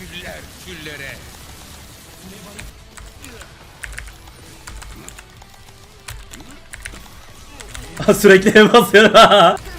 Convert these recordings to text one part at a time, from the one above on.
Küller küllere. Sürekli ev basıyorum.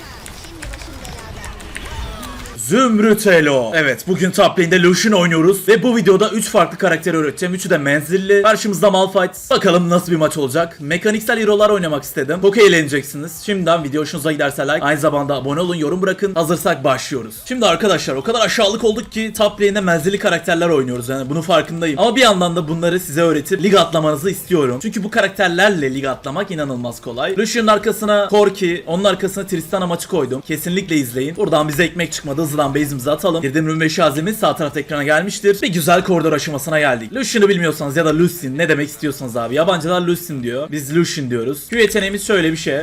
Zümrüt Elo. Evet bugün top lane'de Lucian oynuyoruz ve bu videoda 3 farklı karakter öğreteceğim. Üçü de menzilli. Karşımızda Malphite. Bakalım nasıl bir maç olacak. Mekaniksel hero'lar oynamak istedim. Çok eğleneceksiniz. Şimdiden video hoşunuza giderse like. Aynı zamanda abone olun, yorum bırakın. Hazırsak başlıyoruz. Şimdi arkadaşlar o kadar aşağılık olduk ki top lane'de menzilli karakterler oynuyoruz. Yani bunun farkındayım. Ama bir yandan da bunları size öğretip lig atlamanızı istiyorum. Çünkü bu karakterlerle lig atlamak inanılmaz kolay. Lucian'ın arkasına Corki, onun arkasına Tristana maçı koydum. Kesinlikle izleyin. Buradan bize ekmek çıkmadı. Hızlıdan base'imizi atalım. Girdim ve Şazim'in sağ tarafta ekrana gelmiştir. Bir güzel koridor aşamasına geldik. Lucian'ı bilmiyorsanız ya da Lucian ne demek istiyorsanız abi. Yabancılar Lucian diyor. Biz Lucian diyoruz. Q yeteneğimiz şöyle bir şey.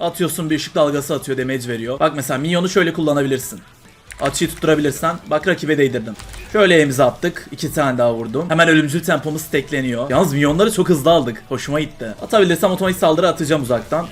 Atıyorsun bir ışık dalgası atıyor damage veriyor. Bak mesela minyonu şöyle kullanabilirsin. Açıyı tutturabilirsen bak rakibe değdirdim. Şöyle elimize attık. iki tane daha vurdum. Hemen ölümcül tempomuz stackleniyor. Yalnız minyonları çok hızlı aldık. Hoşuma gitti. Atabilirsem otomatik saldırı atacağım uzaktan.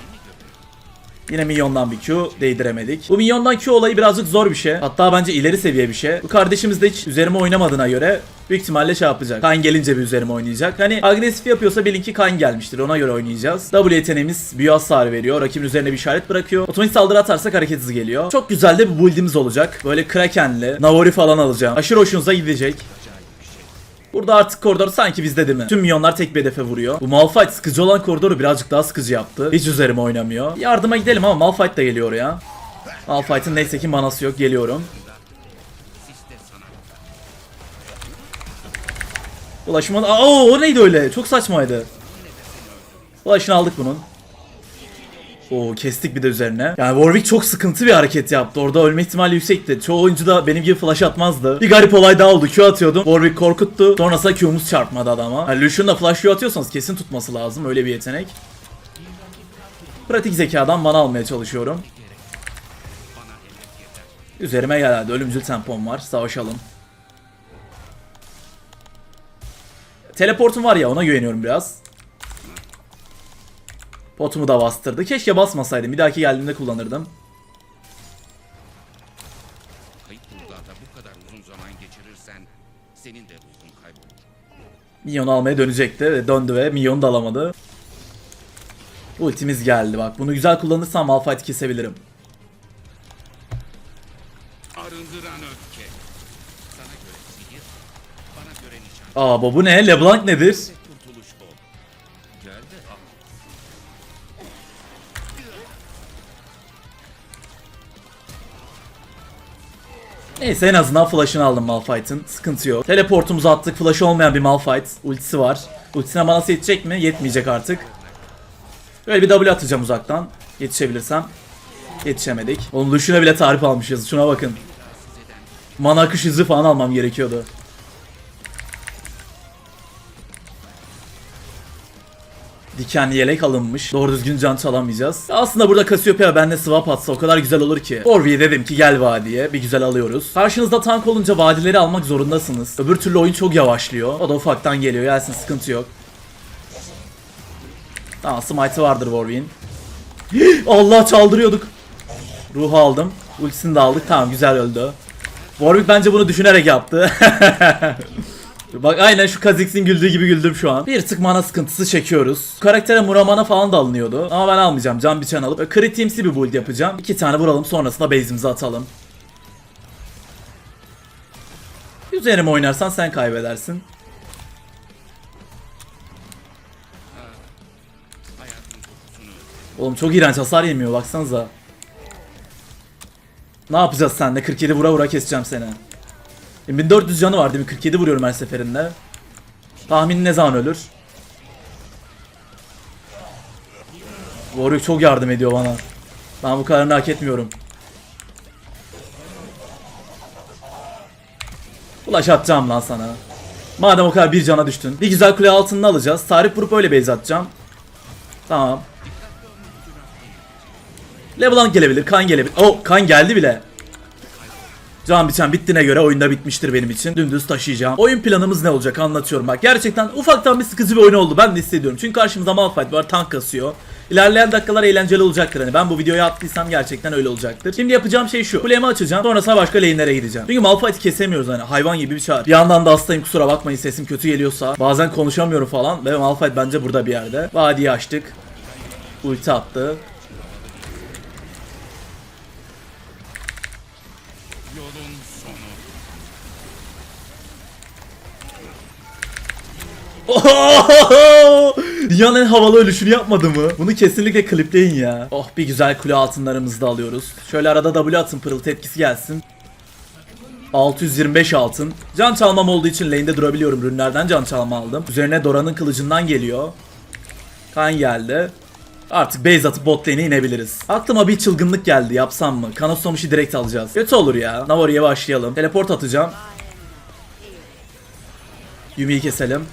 Yine minyondan bir Q değdiremedik. Bu minyondan Q olayı birazcık zor bir şey. Hatta bence ileri seviye bir şey. Bu kardeşimiz de hiç üzerime oynamadığına göre büyük ihtimalle şey yapacak. Kan gelince bir üzerime oynayacak. Hani agresif yapıyorsa bilin ki kan gelmiştir. Ona göre oynayacağız. W yeteneğimiz büyü hasar veriyor. Rakibin üzerine bir işaret bırakıyor. Otomatik saldırı atarsak hareket hızı geliyor. Çok güzel de bir build'imiz olacak. Böyle Kraken'li, Navori falan alacağım. Aşırı hoşunuza gidecek. Burada artık koridor sanki bizde değil mi? Tüm milyonlar tek bir hedefe vuruyor. Bu Malphite sıkıcı olan koridoru birazcık daha sıkıcı yaptı. Hiç üzerime oynamıyor. Yardıma gidelim ama Malphite da geliyor ya. Malphite'ın neyse ki manası yok. Geliyorum. Ulaşıma... Aa, o neydi öyle? Çok saçmaydı. Ulaşını aldık bunun. Oo kestik bir de üzerine. Yani Warwick çok sıkıntı bir hareket yaptı. Orada ölme ihtimali yüksekti. Çoğu oyuncu da benim gibi flash atmazdı. Bir garip olay daha oldu. Q atıyordum. Warwick korkuttu. Sonrasında Q'muz çarpmadı adama. Yani Lucian'la flash Q atıyorsanız kesin tutması lazım. Öyle bir yetenek. Pratik zekadan bana almaya çalışıyorum. Üzerime gel hadi. Ölümcül tempom var. Savaşalım. Teleportum var ya ona güveniyorum biraz. Potumu da bastırdı. Keşke basmasaydım. Bir dahaki geldiğimde kullanırdım. Kayıp bulutlarda bu kadar uzun zaman geçirirsen senin de ruhun kaybolur. Minyonu almaya dönecekti. ve Döndü ve minyonu da alamadı. Ultimiz geldi bak. Bunu güzel kullanırsam Malphite kesebilirim. Arındıran öfke. Sana göre sihir, bana göre nişan. Aa bu ne? LeBlanc nedir? Neyse en azından flash'ını aldım Malphite'ın. Sıkıntı yok. Teleportumuzu attık. Flash olmayan bir Malphite. Ultisi var. Ultisine manası yetecek mi? Yetmeyecek artık. Böyle bir W atacağım uzaktan. Yetişebilirsem. Yetişemedik. Oğlum Lucian'a bile tarif almışız. Şuna bakın. Mana akış hızı falan almam gerekiyordu. Dikenli yelek alınmış. Doğru düzgün can çalamayacağız. Aslında burada Cassiopeia bende swap atsa o kadar güzel olur ki. Orvi'ye dedim ki gel vadiye. Bir güzel alıyoruz. Karşınızda tank olunca vadileri almak zorundasınız. Öbür türlü oyun çok yavaşlıyor. O da ufaktan geliyor. Gelsin sıkıntı yok. Tamam smite'ı vardır Warwick'in. Allah çaldırıyorduk. Ruhu aldım. Ultisini de aldık. Tamam güzel öldü. Warwick bence bunu düşünerek yaptı. Bak aynen şu Kha'Zix'in güldüğü gibi güldüm şu an. Bir tık mana sıkıntısı çekiyoruz. Karaktere Muramana falan da alınıyordu. Ama ben almayacağım. Can biçen alıp kritimsi bir build yapacağım. İki tane vuralım sonrasında base'imizi atalım. Üzerime oynarsan sen kaybedersin. Oğlum çok iğrenç hasar yemiyor baksanıza. Ne yapacağız senle? 47 vura vura keseceğim seni. 1400 canı var değil mi? 47 vuruyorum her seferinde. Tahmin ne zaman ölür? Warwick çok yardım ediyor bana. Ben bu kadarını hak etmiyorum. Ulaş atacağım lan sana. Madem o kadar bir cana düştün. Bir güzel kule altında alacağız. Tarif vurup öyle base atacağım. Tamam. LeBlanc gelebilir, kan gelebilir. Oh, kan geldi bile. Can biçen bittiğine göre oyunda bitmiştir benim için. Dümdüz taşıyacağım. Oyun planımız ne olacak anlatıyorum bak. Gerçekten ufaktan bir sıkıcı bir oyun oldu. Ben de hissediyorum. Çünkü karşımızda Malphite var tank kasıyor. İlerleyen dakikalar eğlenceli olacaktır. Hani ben bu videoyu attıysam gerçekten öyle olacaktır. Şimdi yapacağım şey şu. Kulemi açacağım. Sonrasında başka lane'lere gideceğim. Çünkü Malphite'i kesemiyoruz hani. Hayvan gibi bir çağır. Bir yandan da hastayım kusura bakmayın sesim kötü geliyorsa. Bazen konuşamıyorum falan. Ve Malphite bence burada bir yerde. Vadiyi açtık. Ulti attı. Dünyanın en havalı ölüşünü yapmadı mı? Bunu kesinlikle klipleyin ya. Oh bir güzel kule altınlarımızı da alıyoruz. Şöyle arada W atın pırıltı etkisi gelsin. 625 altın. Can çalmam olduğu için lane'de durabiliyorum. Rünlerden can çalma aldım. Üzerine Dora'nın kılıcından geliyor. Kan geldi. Artık base atıp bot lane'e inebiliriz. Aklıma bir çılgınlık geldi. Yapsam mı? Kanoslamışı direkt alacağız. Kötü olur ya. Navori'ye başlayalım. Teleport atacağım. Yumi'yi keselim.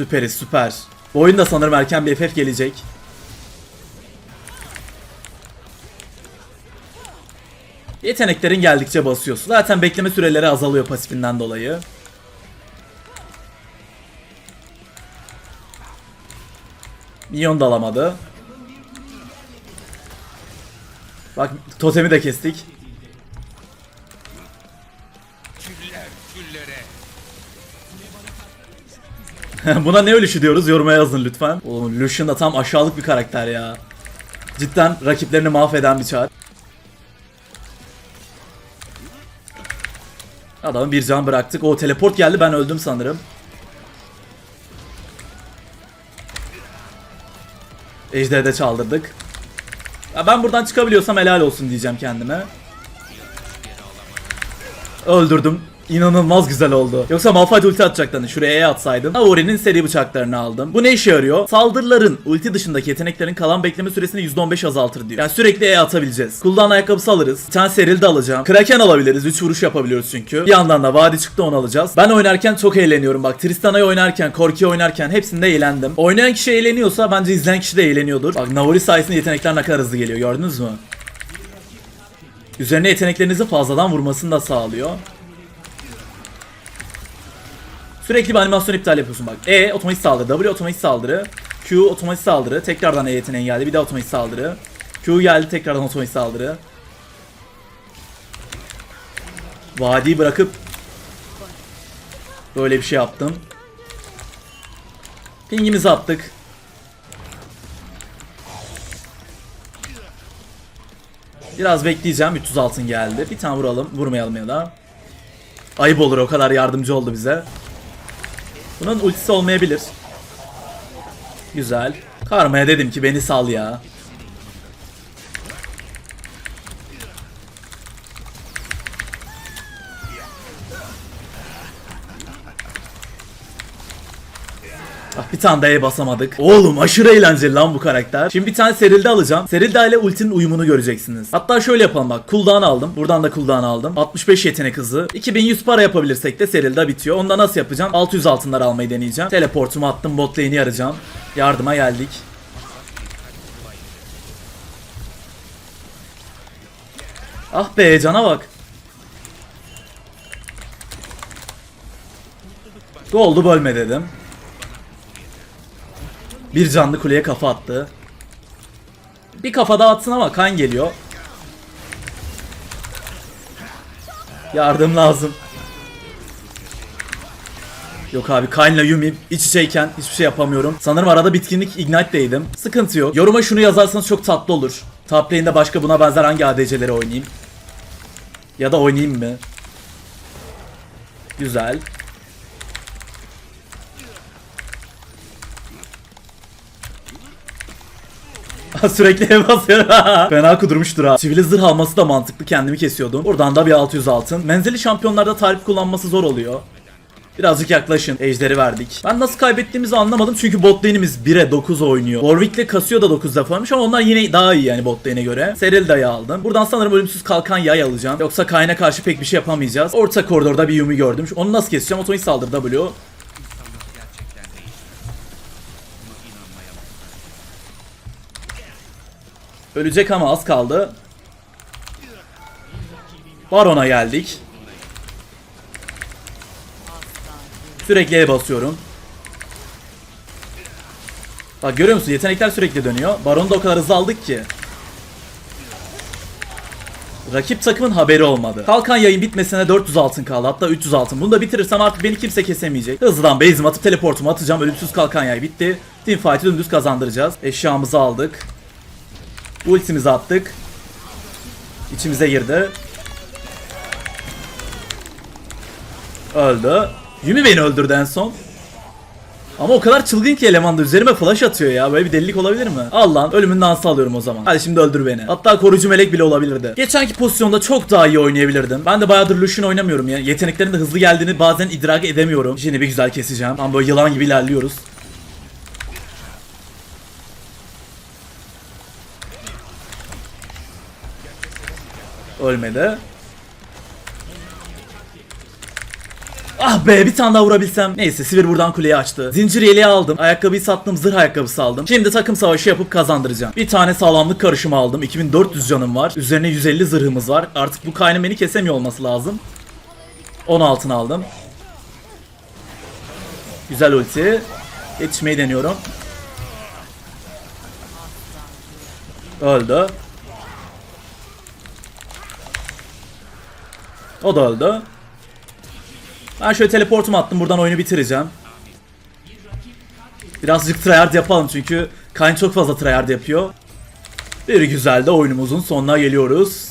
Süperiz süper. Bu oyunda sanırım erken bir FF gelecek. Yeteneklerin geldikçe basıyorsun. Zaten bekleme süreleri azalıyor pasifinden dolayı. Minyon da alamadı. Bak totemi de kestik. Buna ne ölüşü diyoruz yoruma yazın lütfen. Oğlum Lucian da tam aşağılık bir karakter ya. Cidden rakiplerini mahveden bir çar. Adamı bir can bıraktık. O teleport geldi ben öldüm sanırım. Ejder'i de çaldırdık. Ya ben buradan çıkabiliyorsam helal olsun diyeceğim kendime. Öldürdüm. İnanılmaz güzel oldu. Yoksa Malphite ulti atacaktı hani şuraya E atsaydım. Naori'nin seri bıçaklarını aldım. Bu ne işe yarıyor? Saldırıların ulti dışındaki yeteneklerin kalan bekleme süresini %15 azaltır diyor. Yani sürekli E atabileceğiz. Cooldown ayakkabısı alırız. Bir tane seril de alacağım. Kraken alabiliriz. 3 vuruş yapabiliyoruz çünkü. Bir yandan da vadi çıktı onu alacağız. Ben oynarken çok eğleniyorum bak. Tristana'yı oynarken, Korki oynarken hepsinde eğlendim. Oynayan kişi eğleniyorsa bence izleyen kişi de eğleniyordur. Bak Naori sayesinde yetenekler ne kadar hızlı geliyor gördünüz mü? Üzerine yeteneklerinizi fazladan vurmasını da sağlıyor. Sürekli bir animasyon iptal yapıyorsun bak. E otomatik saldırı, W otomatik saldırı, Q otomatik saldırı, tekrardan E yeteneğin geldi, bir daha otomatik saldırı. Q geldi, tekrardan otomatik saldırı. Vadiyi bırakıp böyle bir şey yaptım. Pingimizi attık. Biraz bekleyeceğim. 300 altın geldi. Bir tane vuralım. Vurmayalım ya da. Ayıp olur o kadar yardımcı oldu bize. Bunun ultisi olmayabilir. Güzel. Karma'ya dedim ki beni sal ya. Bir tane daha basamadık. Oğlum aşırı eğlenceli lan bu karakter. Şimdi bir tane Serilde alacağım. Serilde ile ultinin uyumunu göreceksiniz. Hatta şöyle yapalım bak. Cooldown aldım. Buradan da cooldown aldım. 65 yetenek hızı. 2100 para yapabilirsek de Serilde bitiyor. Onda nasıl yapacağım? 600 altınlar almayı deneyeceğim. Teleportumu attım. Bot lane'i arayacağım. Yardıma geldik. Ah be cana bak. Gold'u bölme dedim. Bir canlı kuleye kafa attı. Bir kafa daha atsın ama kan geliyor. Yardım lazım. Yok abi Kayn'la Yumi iç içeyken hiçbir şey yapamıyorum. Sanırım arada bitkinlik Ignite'deydim. Sıkıntı yok. Yoruma şunu yazarsanız çok tatlı olur. Top lane'de başka buna benzer hangi ADC'leri oynayayım? Ya da oynayayım mı? Güzel. Sürekli ev basıyor. Fena kudurmuştur ha. Çivili zırh alması da mantıklı kendimi kesiyordum. Buradan da bir 600 altın. Menzili şampiyonlarda tarif kullanması zor oluyor. Birazcık yaklaşın. Ejderi verdik. Ben nasıl kaybettiğimizi anlamadım çünkü bot lane'imiz 1'e 9 oynuyor. Warwick'le kasıyor da 9 defamış ama onlar yine daha iyi yani bot lane'e göre. Seril dayı aldım. Buradan sanırım ölümsüz kalkan yay alacağım. Yoksa Kayn'a karşı pek bir şey yapamayacağız. Orta koridorda bir Yumi gördüm. Onu nasıl keseceğim? Otomatik saldır W. Ölecek ama az kaldı. Baron'a geldik. Sürekli E basıyorum. Bak görüyor musun yetenekler sürekli dönüyor. Baron'u da o kadar hızlı aldık ki. Rakip takımın haberi olmadı. Kalkan yayın bitmesine 400 altın kaldı. Hatta 300 altın. Bunu da bitirirsem artık beni kimse kesemeyecek. Hızlıdan base'imi atıp teleportumu atacağım. Ölümsüz kalkan yay bitti. Teamfight'ı dümdüz kazandıracağız. Eşyamızı aldık. Ultimizi attık. İçimize girdi. Öldü. Yumi beni öldürdü en son. Ama o kadar çılgın ki eleman da üzerime flash atıyor ya. Böyle bir delilik olabilir mi? Al ölümün dansı alıyorum o zaman. Hadi şimdi öldür beni. Hatta koruyucu melek bile olabilirdi. Geçenki pozisyonda çok daha iyi oynayabilirdim. Ben de bayağıdır Lucian oynamıyorum ya. Yeteneklerin de hızlı geldiğini bazen idrak edemiyorum. Şimdi bir güzel keseceğim. Ama böyle yılan gibi ilerliyoruz. Ölmedi. Ah be bir tane daha vurabilsem. Neyse Sivir buradan kuleyi açtı. Zincir yeleği aldım. Ayakkabıyı sattım. Zırh ayakkabısı aldım. Şimdi takım savaşı yapıp kazandıracağım. Bir tane sağlamlık karışımı aldım. 2400 canım var. Üzerine 150 zırhımız var. Artık bu kaynın beni kesemiyor olması lazım. 10 altın aldım. Güzel ulti. Yetişmeyi deniyorum. Öldü. O da öldü. Ben şöyle teleportumu attım. Buradan oyunu bitireceğim. Birazcık tryhard yapalım çünkü Kayn çok fazla tryhard yapıyor. Bir güzel de oyunumuzun sonuna geliyoruz.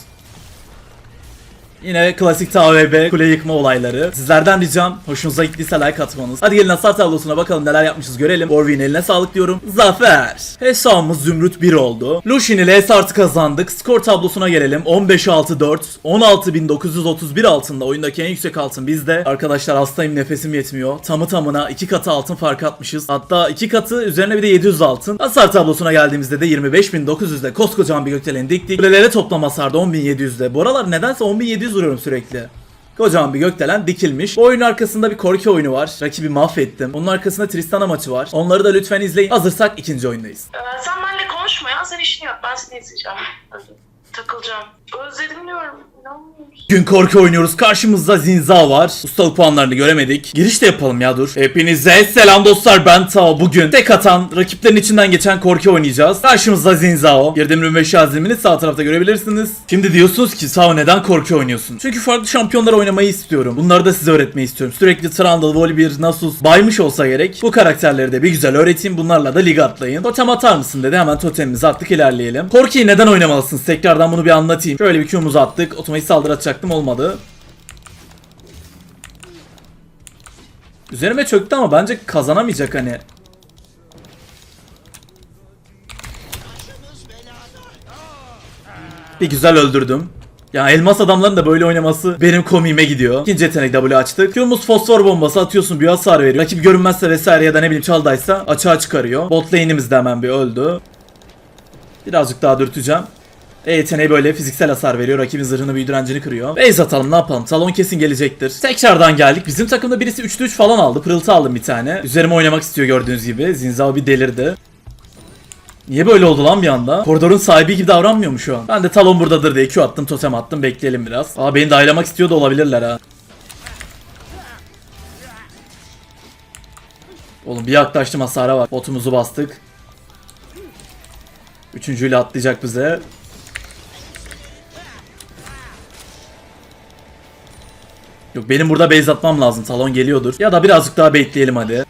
Yine klasik TVB kule yıkma olayları. Sizlerden ricam hoşunuza gittiyse like atmanız. Hadi gelin hasar tablosuna bakalım neler yapmışız görelim. Orvin eline sağlık diyorum. Zafer. Hesabımız Zümrüt 1 oldu. Lucian ile artı kazandık. Skor tablosuna gelelim. 15-6-4. 16.931 altında. Oyundaki en yüksek altın bizde. Arkadaşlar hastayım nefesim yetmiyor. Tamı tamına 2 katı altın fark atmışız. Hatta 2 katı üzerine bir de 700 altın. Hasar tablosuna geldiğimizde de 25.900'de koskocaman bir gökdelen diktik. Kulelere toplam hasarda 10.700'de. Bu aralar nedense 10.700 vuruyorum sürekli. Kocaman bir gökdelen dikilmiş. Bu oyunun arkasında bir korku oyunu var. Rakibi mahvettim. Onun arkasında Tristana maçı var. Onları da lütfen izleyin. Hazırsak ikinci oyundayız. Ee, sen benimle konuşma ya. Sen işini yap. Ben seni izleyeceğim. Takılacağım. Özledim diyorum. Gün korku oynuyoruz. Karşımızda Zinza var. Ustalık puanlarını göremedik. Giriş de yapalım ya dur. Hepinize selam dostlar ben Tao. Bugün tek atan rakiplerin içinden geçen korku oynayacağız. Karşımızda Zinzao. Girdim rüm ve şazimini sağ tarafta görebilirsiniz. Şimdi diyorsunuz ki Tao neden korku oynuyorsun? Çünkü farklı şampiyonlar oynamayı istiyorum. Bunları da size öğretmeyi istiyorum. Sürekli Trundle, Volibear, Nasus baymış olsa gerek. Bu karakterleri de bir güzel öğreteyim. Bunlarla da lig atlayın. Totem atar mısın dedi. Hemen totemimizi attık ilerleyelim. Korki'yi neden oynamalısınız? Tekrardan bunu bir anlatayım. Şöyle bir Q'muzu attık. Otomatik saldırı atacaktım olmadı. Üzerime çöktü ama bence kazanamayacak hani. Bir güzel öldürdüm. Ya elmas adamların da böyle oynaması benim komiğime gidiyor. İkinci yetenek W açtık. Q'muz fosfor bombası atıyorsun bir hasar veriyor. Rakip görünmezse vesaire ya da ne bileyim çaldaysa açığa çıkarıyor. Bot lane'imiz de hemen bir öldü. Birazcık daha dürteceğim. E yeteneği böyle fiziksel hasar veriyor. Rakibin zırhını büyü direncini kırıyor. Base atalım ne yapalım. Talon kesin gelecektir. Tekrardan geldik. Bizim takımda birisi 3'te 3 falan aldı. Pırıltı aldım bir tane. Üzerime oynamak istiyor gördüğünüz gibi. Zinzao bir delirdi. Niye böyle oldu lan bir anda? Koridorun sahibi gibi davranmıyor mu şu an? Ben de talon buradadır diye Q attım totem attım bekleyelim biraz. Aa beni daylamak istiyor da olabilirler ha. Oğlum bir yaklaştım hasara bak. Botumuzu bastık. Üçüncüyle atlayacak bize. Yok benim burada base atmam lazım. Talon geliyordur. Ya da birazcık daha bekleyelim hadi.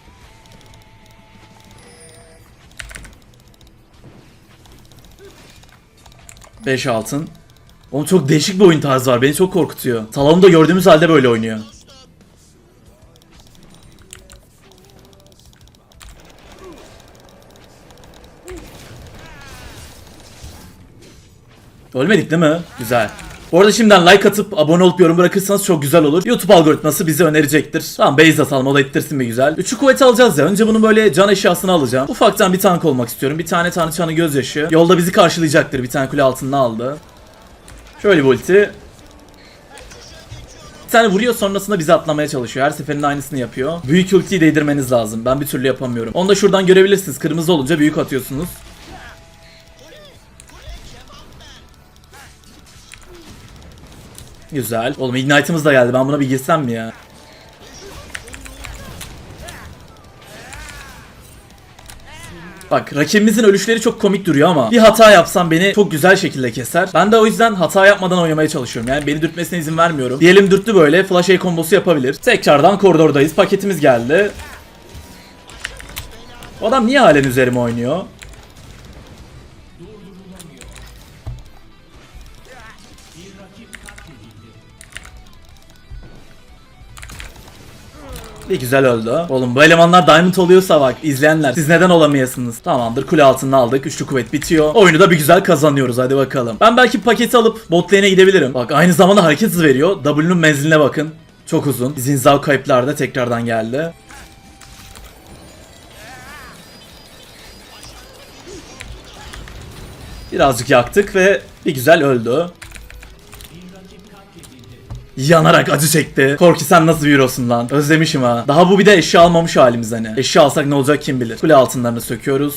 Beş altın. Oğlum çok değişik bir oyun tarzı var. Beni çok korkutuyor. Talon'u da gördüğümüz halde böyle oynuyor. Ölmedik değil mi? Güzel. Bu arada şimdiden like atıp abone olup yorum bırakırsanız çok güzel olur. YouTube algoritması bizi önerecektir. Tamam base atalım o da ittirsin bir güzel. Üçü kuvveti alacağız ya. Önce bunun böyle can eşyasını alacağım. Ufaktan bir tank olmak istiyorum. Bir tane tanrıçanın gözyaşı. Yolda bizi karşılayacaktır. Bir tane kule altında aldı. Şöyle bir ulti. Bir tane vuruyor sonrasında bizi atlamaya çalışıyor. Her seferinde aynısını yapıyor. Büyük ultiyi değdirmeniz lazım. Ben bir türlü yapamıyorum. Onu da şuradan görebilirsiniz. Kırmızı olunca büyük atıyorsunuz. Güzel. Oğlum Ignite'ımız da geldi. Ben buna bir girsem mi ya? Bak rakibimizin ölüşleri çok komik duruyor ama bir hata yapsam beni çok güzel şekilde keser. Ben de o yüzden hata yapmadan oynamaya çalışıyorum. Yani beni dürtmesine izin vermiyorum. Diyelim dürttü böyle flash A kombosu yapabilir. Tekrardan koridordayız. Paketimiz geldi. Adam niye halen üzerime oynuyor? Bir güzel öldü. Oğlum bu elemanlar diamond oluyorsa bak izleyenler siz neden olamayasınız? Tamamdır kule altını aldık. Üçlü kuvvet bitiyor. Oyunu da bir güzel kazanıyoruz hadi bakalım. Ben belki paketi alıp bot lane'e gidebilirim. Bak aynı zamanda hareket hızı veriyor. W'nun menziline bakın. Çok uzun. Zinzao kayıplar da tekrardan geldi. Birazcık yaktık ve bir güzel öldü. Yanarak acı çekti. Korki sen nasıl bir hero'sun lan? Özlemişim ha. Daha bu bir de eşya almamış halimiz hani. Eşya alsak ne olacak kim bilir. Kule altınlarını söküyoruz.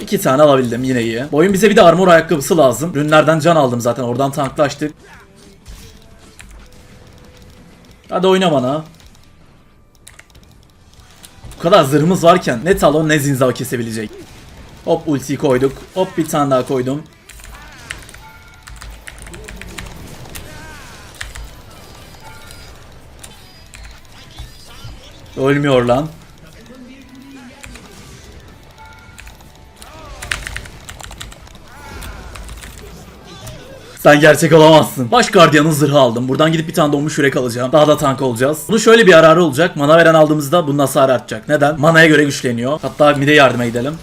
İki tane alabildim yine iyi. Bu oyun bize bir de armor ayakkabısı lazım. Ürünlerden can aldım zaten oradan tanklaştık. Hadi oyna bana. Bu kadar zırhımız varken ne talon ne zinzav kesebilecek. Hop ultiyi koyduk. Hop bir tane daha koydum. Ölmüyor lan. Sen gerçek olamazsın. Baş gardiyanın zırhı aldım. Buradan gidip bir tane donmuş yürek alacağım. Daha da tank olacağız. Bunun şöyle bir yararı olacak. Mana veren aldığımızda bunun hasarı artacak. Neden? Manaya göre güçleniyor. Hatta mide yardıma gidelim.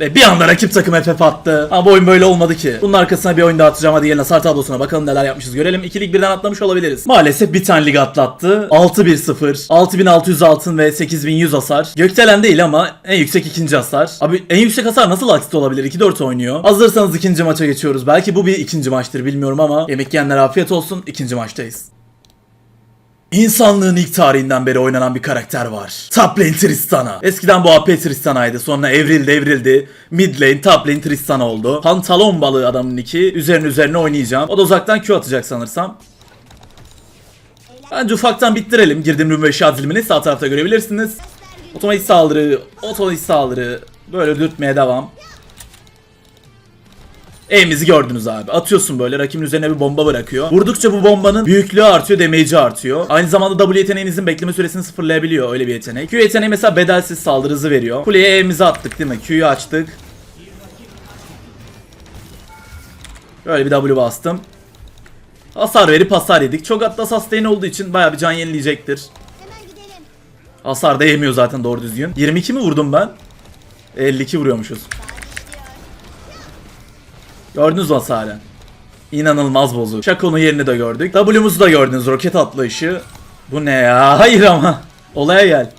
Ve bir anda rakip takım FF attı. Ama bu oyun böyle olmadı ki. Bunun arkasına bir oyun daha atacağım. Hadi gelin hasar tablosuna bakalım neler yapmışız görelim. İki lig birden atlamış olabiliriz. Maalesef bir tane lig atlattı. 6-1-0. 6600 altın ve 8100 hasar. Gökdelen değil ama en yüksek ikinci hasar. Abi en yüksek hasar nasıl aksist olabilir? 2-4 oynuyor. Hazırsanız ikinci maça geçiyoruz. Belki bu bir ikinci maçtır bilmiyorum ama yemek yiyenlere afiyet olsun. İkinci maçtayız. İnsanlığın ilk tarihinden beri oynanan bir karakter var. Top lane Tristana. Eskiden bu AP Tristana'ydı. Sonra evrildi evrildi. Mid lane top lane Tristana oldu. Pantalon balığı adamın iki. Üzerine üzerine oynayacağım. O da uzaktan Q atacak sanırsam. Bence ufaktan bittirelim. Girdim room ve eşya dilimini sağ tarafta görebilirsiniz. Otomatik saldırı, otomatik saldırı. Böyle dürtmeye devam. E'mizi gördünüz abi. Atıyorsun böyle rakibin üzerine bir bomba bırakıyor. Vurdukça bu bombanın büyüklüğü artıyor, damage'i artıyor. Aynı zamanda W yeteneğinizin bekleme süresini sıfırlayabiliyor öyle bir yetenek. Q yeteneği mesela bedelsiz saldırı hızı veriyor. Kuleye E'mizi attık değil mi? Q'yu açtık. Böyle bir W bastım. Hasar verip hasar yedik. Çok hatta sustain olduğu için bayağı bir can yenileyecektir. Hasar da yemiyor zaten doğru düzgün. 22 mi vurdum ben? 52 vuruyormuşuz. Gördünüz mü hasarı? İnanılmaz bozuk. Shaco'nun yerini de gördük. W'muzu da gördünüz. Roket atlayışı. Bu ne ya? Hayır ama. Olaya gel.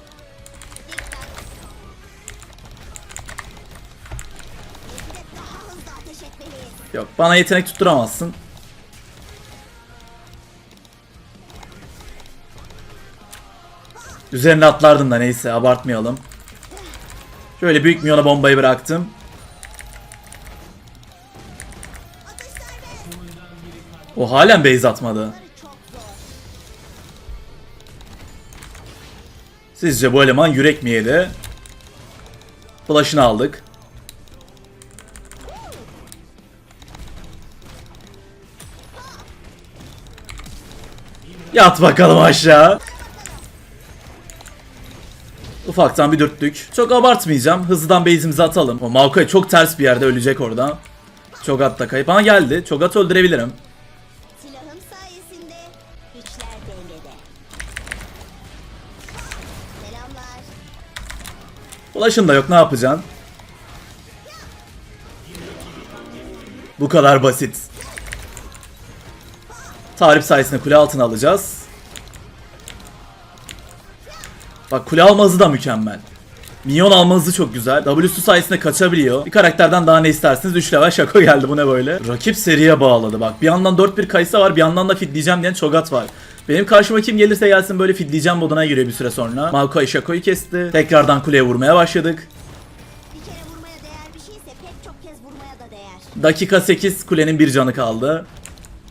Yok bana yetenek tutturamazsın. Üzerine atlardım da neyse abartmayalım. Şöyle büyük milyona bombayı bıraktım. O halen base atmadı. Sizce bu eleman yürek mi yedi? Flash'ını aldık. Yat bakalım aşağı. Ufaktan bir dürttük. Çok abartmayacağım. Hızlıdan base'imizi atalım. O Maokai çok ters bir yerde ölecek orada. Çogat da kayıp. Bana geldi. Çogat öldürebilirim. Ulaşın da yok ne yapacaksın? Bu kadar basit. Tarif sayesinde kule altına alacağız. Bak kule alma hızı da mükemmel. Minyon alma hızı çok güzel. W'su sayesinde kaçabiliyor. Bir karakterden daha ne istersiniz? 3 level şako geldi bu ne böyle? Rakip seriye bağladı bak. Bir yandan 4-1 Kaysa var bir yandan da fidleyeceğim diyen Çogat var. Benim karşıma kim gelirse gelsin böyle fidleyeceğim moduna giriyor bir süre sonra. Maokai Shaco'yu kesti. Tekrardan kuleye vurmaya başladık. Dakika 8 kulenin bir canı kaldı.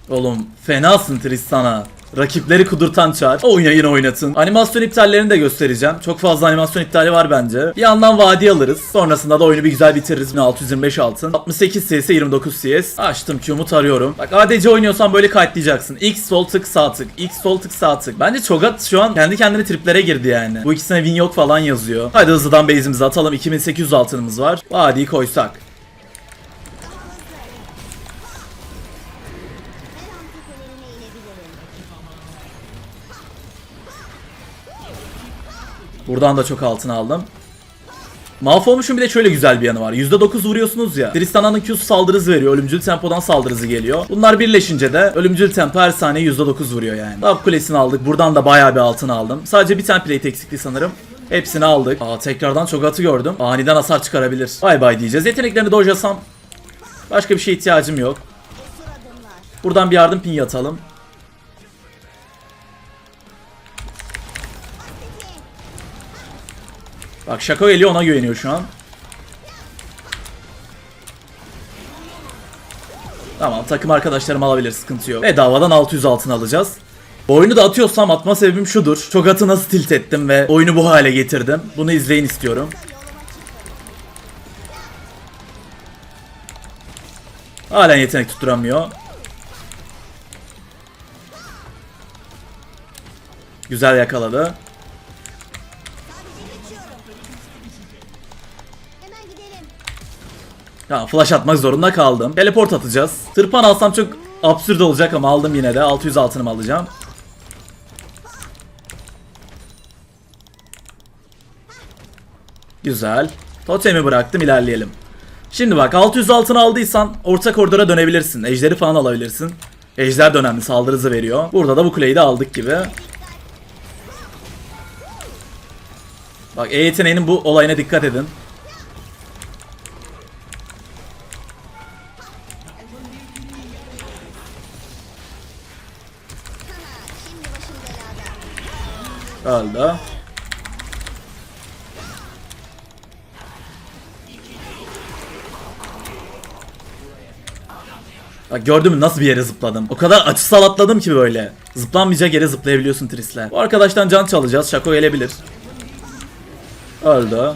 Oğlum fenasın Tristan'a. Rakipleri kudurtan çar. Oynayın oynatın. Animasyon iptallerini de göstereceğim. Çok fazla animasyon iptali var bence. Bir yandan vadi alırız. Sonrasında da oyunu bir güzel bitiririz. 625 altın. 68 CS 29 CS. Açtım Q'mu tarıyorum. Bak ADC oynuyorsan böyle kayıtlayacaksın. X sol tık sağ tık. X sol tık sağ tık. Bence Çogat şu an kendi kendine triplere girdi yani. Bu ikisine win yok falan yazıyor. Haydi hızlıdan base'imizi atalım. 2800 altınımız var. Vadiyi koysak. Buradan da çok altın aldım. Mahvolmuş'un bir de şöyle güzel bir yanı var. %9 vuruyorsunuz ya. Tristana'nın Q'su saldırı veriyor. Ölümcül tempodan saldırısı geliyor. Bunlar birleşince de ölümcül tempo her saniye %9 vuruyor yani. Top kulesini aldık. Buradan da bayağı bir altın aldım. Sadece bir tane plate eksikti sanırım. Hepsini aldık. Aa tekrardan çok atı gördüm. Aniden hasar çıkarabilir. Bay bay diyeceğiz. Yeteneklerini dojasam başka bir şeye ihtiyacım yok. Buradan bir yardım pin atalım. Bak Şako geliyor ona güveniyor şu an. Tamam takım arkadaşlarım alabilir sıkıntı yok. Bedavadan 600 altın alacağız. Oyunu da atıyorsam atma sebebim şudur. Çok atı nasıl tilt ettim ve oyunu bu hale getirdim. Bunu izleyin istiyorum. Halen yetenek tutturamıyor. Güzel yakaladı. Tamam flash atmak zorunda kaldım. Teleport atacağız. Tırpan alsam çok absürt olacak ama aldım yine de. 600 altınımı alacağım. Güzel. Totemi bıraktım ilerleyelim. Şimdi bak 600 altın aldıysan orta koridora dönebilirsin. Ejderi falan alabilirsin. Ejder de önemli saldırı veriyor. Burada da bu kuleyi de aldık gibi. Bak E yeteneğinin bu olayına dikkat edin. Öldü. Bak gördün mü nasıl bir yere zıpladım. O kadar açısal atladım ki böyle. Zıplanmayacak yere zıplayabiliyorsun Tris'le. Bu arkadaştan can çalacağız. Şako gelebilir. Öldü.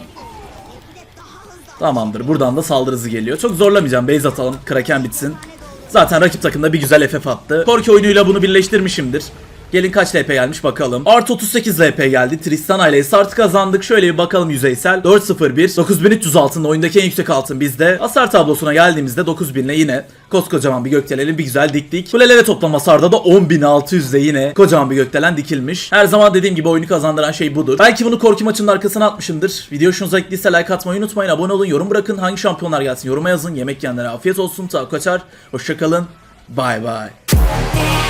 Tamamdır. Buradan da saldırı hızı geliyor. Çok zorlamayacağım. Base atalım. Kraken bitsin. Zaten rakip takımda bir güzel FF attı. Korki oyunuyla bunu birleştirmişimdir. Gelin kaç LP gelmiş bakalım. Artı 38 LP geldi. Tristana ile Sart kazandık. Şöyle bir bakalım yüzeysel. 4-0-1. 9300 altın. Oyundaki en yüksek altın bizde. Hasar tablosuna geldiğimizde 9000 ile yine koskocaman bir gökdeleni bir güzel diktik. Kulelere toplam hasarda da 10.600 ile yine kocaman bir gökdelen dikilmiş. Her zaman dediğim gibi oyunu kazandıran şey budur. Belki bunu korku maçının arkasına atmışımdır. Video hoşunuza gittiyse like atmayı unutmayın. Abone olun, yorum bırakın. Hangi şampiyonlar gelsin yoruma yazın. Yemek yiyenlere afiyet olsun. Ta kaçar. Hoşçakalın. Bye bye.